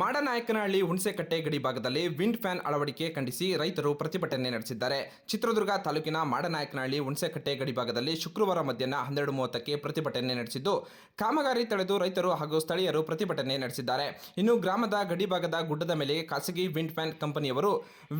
ಮಾಡನಾಯಕನಹಳ್ಳಿ ಹುಣಸೆಕಟ್ಟೆ ಗಡಿ ಭಾಗದಲ್ಲಿ wind fan ಅಳವಡಿಕೆ ಖಂಡಿಸಿ ರೈತರು ಪ್ರತಿಭಟನೆ ನಡೆಸಿದ್ದಾರೆ. ಚಿತ್ರದುರ್ಗ ತಾಲೂಕಿನ ಮಾಡನಾಯಕನಹಳ್ಳಿ ಹುಣಸೆಕಟ್ಟೆ ಗಡಿ ಭಾಗದಲ್ಲಿ ಶುಕ್ರವಾರ ಮಧ್ಯಾಹ್ನ ಹನ್ನೆರಡು ಮೂವತ್ತಕ್ಕೆ ಪ್ರತಿಭಟನೆ ನಡೆಸಿದ್ದು, ಕಾಮಗಾರಿ ತಡೆದು ರೈತರು ಹಾಗೂ ಸ್ಥಳೀಯರು ಪ್ರತಿಭಟನೆ ನಡೆಸಿದ್ದಾರೆ. ಇನ್ನು ಗ್ರಾಮದ ಗಡಿ ಭಾಗದ ಗುಡ್ಡದ ಮೇಲೆ ಖಾಸಗಿ ವಿಂಡ್ ಫ್ಯಾನ್ ಕಂಪನಿಯವರು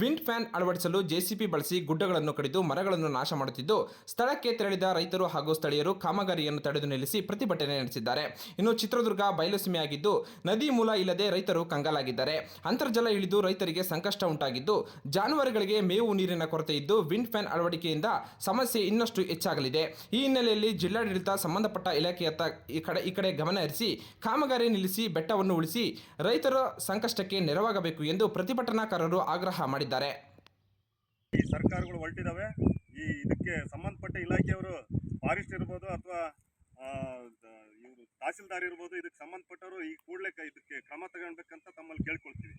ವಿಂಡ್ ಫ್ಯಾನ್ ಅಳವಡಿಸಲು ಜೆಸಿಪಿ ಬಳಸಿ ಗುಡ್ಡಗಳನ್ನು ಕಡಿದು ಮರಗಳನ್ನು ನಾಶ ಮಾಡುತ್ತಿದ್ದು, ಸ್ಥಳಕ್ಕೆ ತೆರಳಿದ ರೈತರು ಹಾಗೂ ಸ್ಥಳೀಯರು ಕಾಮಗಾರಿಯನ್ನು ತಡೆದು ನಿಲ್ಲಿಸಿ ಪ್ರತಿಭಟನೆ ನಡೆಸಿದ್ದಾರೆ. ಇನ್ನು ಚಿತ್ರದುರ್ಗ ಬಯಲುಸೀಮೆಯಾಗಿದ್ದು, ನದಿ ಮೂಲ ಇಲ್ಲದೆ ರೈತರು ಕಂಗಾಲಾಗಿದ್ದಾರೆ. ಅಂತರ್ಜಲ ಇಳಿದು ರೈತರಿಗೆ ಸಂಕಷ್ಟ ಉಂಟಾಗಿದ್ದು, ಜಾನುವಾರುಗಳಿಗೆ ಮೇವು ನೀರಿನ ಕೊರತೆ ಇದ್ದು, ವಿಂಡ್ ಫ್ಯಾನ್ ಅಳವಡಿಕೆಯಿಂದ ಸಮಸ್ಯೆ ಇನ್ನಷ್ಟು ಹೆಚ್ಚಾಗಲಿದೆ. ಈ ಹಿನ್ನೆಲೆಯಲ್ಲಿ ಜಿಲ್ಲಾಡಳಿತ ಸಂಬಂಧಪಟ್ಟ ಇಲಾಖೆಯತ್ತ ಈ ಕಡೆ ಈ ಕಡೆ ಗಮನ ಹರಿಸಿ, ಕಾಮಗಾರಿ ನಿಲ್ಲಿಸಿ, ಬೆಟ್ಟವನ್ನು ಉಳಿಸಿ ರೈತರ ಸಂಕಷ್ಟಕ್ಕೆ ನೆರವಾಗಬೇಕು ಎಂದು ಪ್ರತಿಭಟನಾಕಾರರು ಆಗ್ರಹ ಮಾಡಿದ್ದಾರೆ. ಈ ಸರ್ಕಾರಗಳು ಹೊರಟಿದ್ದಾವೆ. ಈ ಇದಕ್ಕೆ ಸಂಬಂಧಪಟ್ಟ ಇಲಾಖೆಯವರು ಫಾರೆಸ್ಟ್ ಇರ್ಬೋದು ತಹಸೀಲ್ದಾರ್ ಇರ್ಬೋದು ಇದಕ್ಕೆ ಸಂಬಂಧಪಟ್ಟವರು ಈ ಕೂಡಲೇ ಇದಕ್ಕೆ ಕ್ರಮ ತಗೊಳ್ಬೇಕಂತ ತಮ್ಮಲ್ಲಿ ಕೇಳ್ಕೊಳ್ತೀವಿ.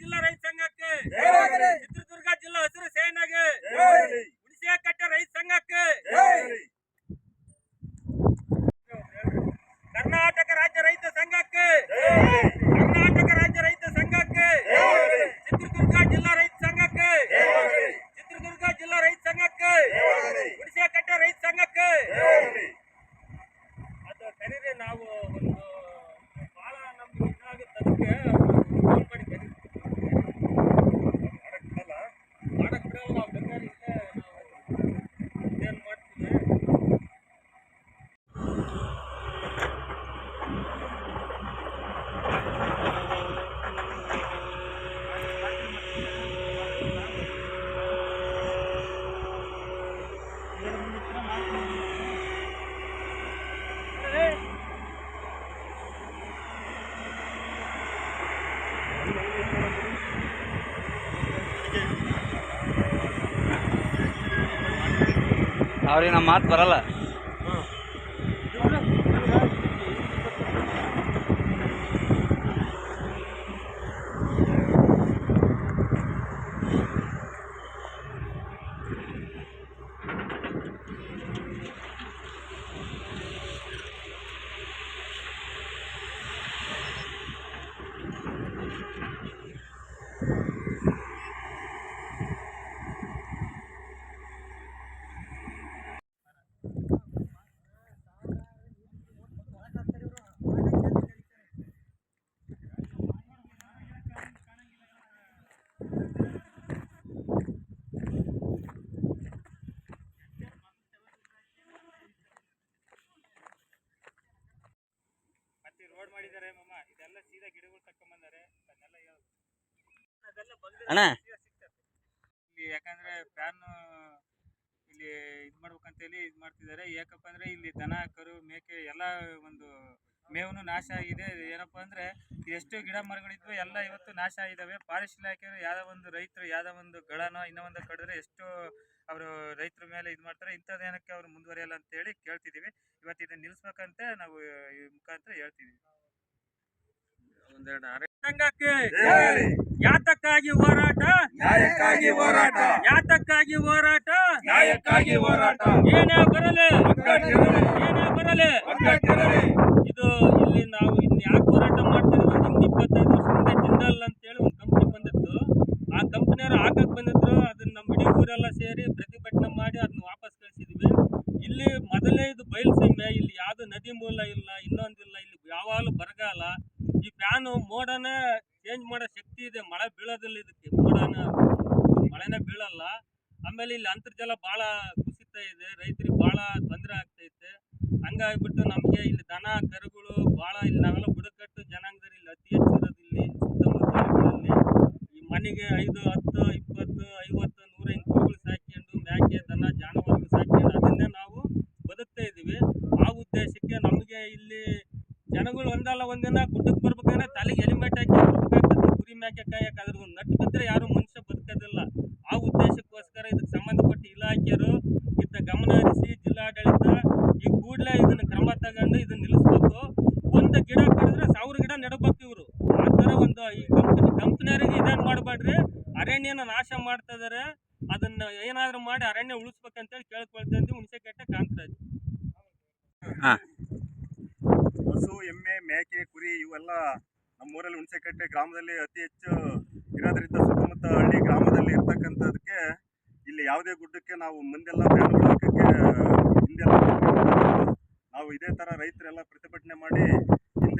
ಜಿಲ್ಲಾ ರೈತ ಸಂಘಕ್ಕೆ ಚಿತ್ರದುರ್ಗ ಜಿಲ್ಲಾ ಹಸಿರು ಸೇನೆಗೆ ಹುಣಸೆಕಟ್ಟೆ ರೈತ ಸಂಘಕ್ಕೆ ಕರ್ನಾಟಕ ರಾಜ್ಯ ರೈತ ಸಂಘಕ್ಕೆ ಕರ್ನಾಟಕ ರಾಜ್ಯ ರೈತ ಸಂಘಕ್ಕೆ ಚಿತ್ರದುರ್ಗ ಜಿಲ್ಲಾ ರೈತ ಸಂಘಕ್ಕೆ ಚಿತ್ರದುರ್ಗ ಜಿಲ್ಲಾ ರೈತ ಸಂಘಕ್ಕೆ ಹುಣಸೆಕಟ್ಟೆ ರೈತ ಸಂಘಕ್ಕೆ ಅದು ಕರೀರಿ ನಾವು ಒಂದು ಬಹಳ ನಮ್ಗೆ ಇದಾಗುತ್ತೆ ಅದಕ್ಕೆ ಫೋನ್ ಮಾಡಿ ಕರೀರಿ ಮಾಡಕ್ ಬಿಡಲ್ಲ. ಮಾಡಕ್ ಬಿಡಲ್ಲ ನಾವು ಬೇಕಾದ್ರೆ ಇಲ್ಲೇ ನಾವು ಇದೇನ್ ಮಾಡ್ತೀವಿ ಅವ್ರಿಗೆ ನಮ್ಮ ಮಾತು ಬರಲ್ಲ. Thank ರೋಡ್ ಮಾಡಿದ್ದಾರೆ ಇದೆಲ್ಲ ಸೀದಾ ಗಿಡಗಳು ತಕೊಂಬಂದಾರೆ ಅದನ್ನೆಲ್ಲ ಹೇಳು. ಅದೆಲ್ಲ ಬಂದ್ರೆ ಅಣ್ಣ. ಸೀದಾ ಸಿಗ್ತದೆ. ಇಲ್ಲಿ ಯಾಕಂದ್ರೆ ಫ್ಯಾನ್ ಇಲ್ಲಿ ಇದ್ ಮಾಡ್ಬೇಕಂತೇಳಿ ಇದ್ ಮಾಡ್ತಿದ್ದಾರೆ. ಯಾಕಪ್ಪ ಅಂದ್ರೆ ಇಲ್ಲಿ ದನ ಕರು ಮೇಕೆ ಎಲ್ಲ ಒಂದು ಮೇವನು ನಾಶ ಆಗಿದೆ. ಏನಪ್ಪಾ ಅಂದ್ರೆ ಎಷ್ಟು ಗಿಡ ಮರಗಳಿದ್ವು ಎಲ್ಲ ಇವತ್ತು ನಾಶ ಆಗಿದಾವೆ. ಫಾರೆಸ್ಟ್ ಇಲಾಖೆ ಯಾವ್ದೋ ಒಂದು ರೈತರು ಯಾವ್ದೋ ಒಂದು ಗಳನೋ ಇನ್ನೂ ಒಂದು ಕಡಿದ್ರೆ ಎಷ್ಟು ಅವರು ರೈತರ ಮೇಲೆ ಇದು ಮಾಡ್ತಾರೆ. ಇಂಥದ್ದೇನಕ್ಕೆ ಅವ್ರು ಮುಂದುವರಿಯಲ್ಲ ಅಂತ ಹೇಳಿ ಕೇಳ್ತಿದೀವಿ. ಇವತ್ತು ಇದನ್ನ ನಿಲ್ಲಿಸ್ಬೇಕಂತ ನಾವು ಈ ಮುಖಾಂತರ ಹೇಳ್ತಿದೀವಿ ಒಂದೆರಡು ಅರೆ ಸಂಘಕ್ಕೆ ಹೇಳಿ. ಯಾತಕ್ಕಾಗಿ ಹೋರಾಟ? ನ್ಯಾಯಕ್ಕಾಗಿ ಹೋರಾಟ. ಯಾತಕ್ಕಾಗಿ ಹೋರಾಟ? ನ್ಯಾಯಕ್ಕಾಗಿ ಹೋರಾಟ. ಏನೇ ಬರಲಿ. ಏನೇ ಬರಲಿ. ಇದು ಇಲ್ಲಿ ನಾವು ಇಲ್ಲಿ ಯಾಕೆ ಹೋರಾಟ ಮಾಡ್ತಿದ್ವಿ ನಮ್ದು ಇಪ್ಪತ್ತೈದು ವರ್ಷದಿಂದ ಜಿಂದಾಲ್ ಅಂತೇಳಿ ಒಂದು ಕಂಪ್ನಿ ಬಂದಿತ್ತು. ಆ ಕಂಪ್ನಿಯವರು ಹಾಕಕ್ ಬಂದಿದ್ರು. ಅದನ್ನ ನಮ್ಮ ಇಡೀ ಊರೆಲ್ಲ ಸೇರಿ ಪ್ರತಿಭಟನೆ ಮಾಡಿ ಅದನ್ನ ವಾಪಸ್ ಕಳಿಸಿದ್ವಿ. ಇಲ್ಲಿ ಮೊದಲೇ ಇದು ಬಯಲು ಸೀಮೆ ಇಲ್ಲಿ ಯಾವ್ದು ನದಿ ಮೂಲ ಇಲ್ಲ ಇನ್ನೊಂದಿಲ್ಲ ಇಲ್ಲಿ ಯಾವಾಗಲೂ ಬರಗಾಲ ಈ ಫ್ಯಾನು ಮೋಡನ ಚೇಂಜ್ ಮಾಡೋ ಶಕ್ತಿ ಇದೆ. ಮಳೆ ಬೀಳೋದಿಲ್ಲ ಇದಕ್ಕೆ. ಮೋಡನ ಮಳೆನೇ ಬೀಳಲ್ಲ. ಆಮೇಲೆ ಇಲ್ಲಿ ಅಂತರ್ಜಲ ಭಾಳ ಕುಸಿತ ಇದೆ. ರೈತರಿಗೆ ಭಾಳ ತೊಂದರೆ ಆಗ್ತೈತೆ ಹಂಗಾಗ್ಬಿಟ್ಟು ನಮಗೆ ಇಲ್ಲಿ ದನ, ಕರುಗಳು ಭಾಳ ಇಲ್ಲಿ. ನಾವೆಲ್ಲ ಬುಡಕಟ್ಟು ಜನಾಂಗದಲ್ಲಿ ಇಲ್ಲಿ ಅತಿ ಹೆಚ್ಚು ಇರೋದು ಇಲ್ಲಿ ಸುತ್ತಮುತ್ತ ಹಳ್ಳಿಗಳಲ್ಲಿ ಈ ಮನೆಗೆ ಐದು, ಹತ್ತು, ಇಪ್ಪತ್ತು, ಐವತ್ತು, ನೂರ ಎಂಟು ಕುರಿಗಳು ಸಾಕೊಂಡು ಮೇಕೆ ದನ, ಜಾನುವಾರುಗಳು ಸಾಕೊಂಡು ಅದನ್ನೇ ನಾವು ಬದುಕ್ತಾ ಇದ್ದೀವಿ. ಆ ಉದ್ದೇಶಕ್ಕೆ ನಮಗೆ ಇಲ್ಲಿ ಜನಗಳು ಒಂದಲ್ಲ ಒಂದಿನ ಗುಡ್ಡಕ್ಕೆ ಬರ್ಬೇಕಂದ್ರೆ ತಲೆಗೆ ಹೆಲ್ಮೆಟ್ ಹಾಕಿ ಬರ್ಬೇಕಾಗ್ತದೆ ಕುರಿ ಮೇಕೆ ಕಾಯಕ್ಕೆ ಅದ್ರ ಒಂದು ನಟ್ಟು ಬಿದ್ದರೆ ಯಾರು ಮನುಷ್ಯ ಬದುಕೋದಿಲ್ಲ ಆ ಉದ್ದೇಶಕ್ಕೋಸ್ಕರ ಇದಕ್ಕೆ ಸಂಬಂಧಪಟ್ಟ ಇಲಾಖೆಯರು ಇದ್ದ ಗಮನ ಹರಿಸಿ ಜಿಲ್ಲಾಡಳಿತ ಈ ಕೂಡಲೇ ಇದನ್ನ ಕ್ರಮ ತಗೊಂಡು ಇದನ್ನ ನಿಲ್ಲಿಸ್ಬೇಕು ಒಂದು ಗಿಡ ಕಡಿದ್ರೆ ನೆಡಬೇಕು ಇವರು. ಆ ಥರ ಒಂದು ಈ ಕಂಪ್ನಿ ಕಂಪ್ನಿಯವರಿಗೆ ಇದೇನು ಮಾಡಬೇಡ್ರಿ? ಅರಣ್ಯನ ನಾಶ ಮಾಡ್ತಾ ಇದಾರೆ. ಅದನ್ನ ಏನಾದರೂ ಮಾಡಿ ಅರಣ್ಯ ಉಳಿಸ್ಬೇಕಂತೇಳಿ ಕೇಳ್ಕೊಳ್ತಾ ಇದ್ದೀವಿ ಹುಣಸೆಕಟ್ಟೆ ಕಾಂತರಾಜ್. ಹಸು ಎಮ್ಮೆ ಮೇಕೆ ಕುರಿ ಇವೆಲ್ಲ ನಮ್ಮೂರಲ್ಲಿ ಹುಣಸೆಕಟ್ಟೆ ಗ್ರಾಮದಲ್ಲಿ ಅತಿ ಹೆಚ್ಚು ಇರೋದ್ರಿಂದ ಸುತ್ತಮುತ್ತ ಹಳ್ಳಿ ಗ್ರಾಮದಲ್ಲಿ ಇರ್ತಕ್ಕಂಥದಕ್ಕೆ ಇಲ್ಲಿ ಯಾವುದೇ ಗುಡ್ಡಕ್ಕೆ ನಾವು ಮುಂದೆಲ್ಲ ಹಾಕಕ್ಕೆ ಹಿಂದೆಲ್ಲ ನಾವು ಇದೇ ಥರ ರೈತರೆಲ್ಲ ಪ್ರತಿಭಟನೆ ಮಾಡಿ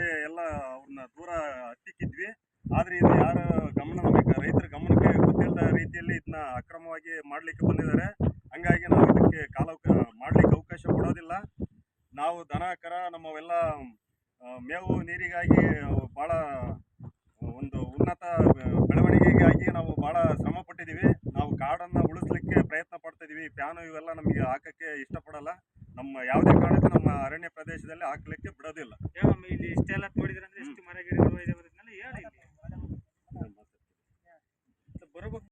ಹಿಂದೆ ಎಲ್ಲ ಅವ್ರನ್ನ ದೂರ ಹತ್ತಿಕ್ಕಿದ್ವಿ. ಆದರೆ ಇದು ಯಾರ ಗಮನ ನಮಗೆ ರೈತರ ಗಮನಕ್ಕೆ ಗೊತ್ತಿಲ್ಲದ ರೀತಿಯಲ್ಲಿ ಇದನ್ನ ಅಕ್ರಮವಾಗಿ ಮಾಡ್ಲಿಕ್ಕೆ ಬಂದಿದ್ದಾರೆ. ಹಂಗಾಗಿ ನಾವು ಇದಕ್ಕೆ ಕಾಲ ಮಾಡ್ಲಿಕ್ಕೆ ಅವಕಾಶ ಕೊಡೋದಿಲ್ಲ. ನಾವು ದನ, ಕರ, ನಮ್ಮವೆಲ್ಲ ಮೇವು ನೀರಿಗಾಗಿ ಭಾಳ ಒಂದು ಉನ್ನತ ಬೆಳವಣಿಗೆಗಾಗಿ ನಾವು ಭಾಳ ಶ್ರಮ ಪಟ್ಟಿದ್ದೀವಿ. ನಾವು ಕಾಡನ್ನು ಉಳಿಸ್ಲಿಕ್ಕೆ ಪ್ರಯತ್ನ ಪಡ್ತಾ ಇದೀವಿ ಫ್ಯಾನು ಇವೆಲ್ಲ ನಮಗೆ ಹಾಕಕ್ಕೆ ಇಷ್ಟಪಡಲ್ಲ. ನಮ್ಮ ಯಾವುದೇ ಕಾರಣಕ್ಕೂ ನಮ್ಮ ಅರಣ್ಯ ಪ್ರದೇಶದಲ್ಲಿ ಹಾಕ್ಲಿಕ್ಕೆ ಬಿಡೋದಿಲ್ಲ. ಇಲ್ಲಿ ಇಷ್ಟೆಲ್ಲ ತೋಡಿದ್ರೆ ಅಂದ್ರೆ ಎಷ್ಟು ಮರ ಗಿಡಗಳು ಇದೆ ಅದನ್ನೆಲ್ಲ ಹೇಳಿ ಇಲ್ಲಿ. ಬರಬೇಕು.